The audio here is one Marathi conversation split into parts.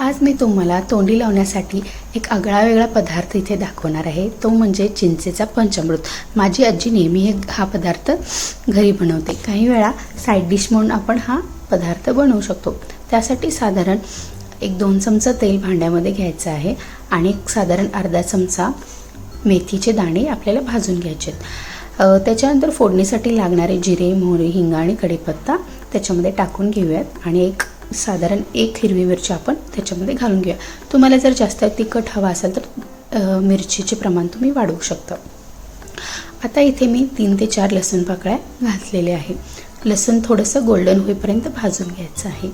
आज मी तुम्हाला तोंडी लावण्यासाठी एक आगळा वेगळा पदार्थ इथे दाखवणार आहे. तो म्हणजे चिंचेचा पंचामृत. माझी आजी नेहमी हे हा पदार्थ घरी बनवते. काही वेळा साईड डिश म्हणून आपण हा पदार्थ बनवू शकतो. त्यासाठी साधारण एक दोन चमचा तेल भांड्यामध्ये घ्यायचं आहे आणि एक साधारण अर्धा चमचा मेथीचे दाणे आपल्याला भाजून घ्यायचे आहेत. त्याच्यानंतर फोडणीसाठी लागणारे जिरे मोहरी हिंग आणि कढीपत्ता त्याच्यामध्ये टाकून घेऊयात. आणि एक साधारण एक हिरवी मिरची आपण त्याच्यामध्ये घालून घेऊया. तुम्हाला जर जास्त तिखट हवा असेल तर मिरचीचे प्रमाण तुम्ही वाढवू शकता. आता इथे मी तीन ते चार लसूण पाकळ्या घातलेल्या आहे लसूण थोडंसं गोल्डन होईपर्यंत भाजून घ्यायचं आहे.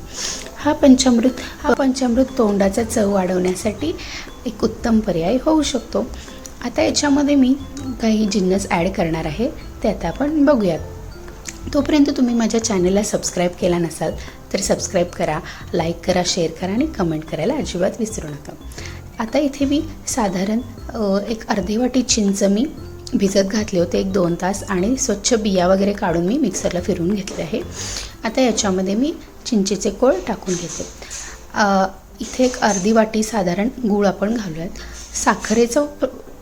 हा पंचामृत हा पंचामृत तोंडाचा चव वाढवण्यासाठी एक उत्तम पर्याय होऊ शकतो. आता याच्यामध्ये मी काही जिन्नस ॲड करणार आहे. ते आता आपण बघूयात. तोपर्यंत तुम्ही माझ्या चॅनलला सबस्क्राईब केला नसाल तर सबस्क्राईब करा लाईक करा शेअर करा आणि कमेंट करायला अजिबात विसरू नका. आता इथे मी साधारण एक अर्धी वाटी चिंच मी भिजत घातले होते एक दोन तास आणि स्वच्छ बिया वगैरे काढून मी मिक्सरला फिरवून घेतले आहे. आता याच्यामध्ये मी चिंचेचे कोळ टाकून घेते. इथे एक अर्धी वाटी साधारण गूळ आपण घालूयात. साखरेचा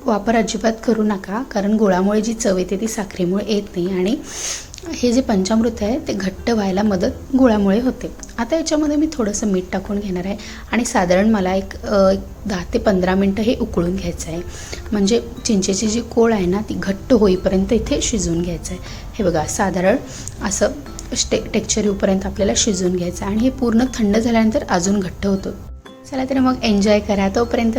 वापर अजिबात करू नका कारण गुळामुळे जी चव येते ती साखरेमुळे येत नाही आणि हे जे पंचामृत आहे ते घट्ट व्हायला मदत गुळामुळे होते. आता याच्यामध्ये मी थोडंसं मीठ टाकून घेणार आहे आणि साधारण मला एक एक दहा ते पंधरा मिनटं हे उकळून घ्यायचं आहे. म्हणजे चिंचेची जी कोळ आहे ना ती घट्ट होईपर्यंत इथे शिजवून घ्यायचं आहे. हे बघा साधारण असं स्टे टेक्चर येऊपर्यंत आपल्याला शिजवून घ्यायचं आहे आणि हे पूर्ण थंड झाल्यानंतर अजून घट्ट होतो. चला तर मग एन्जॉय करा. तोपर्यंत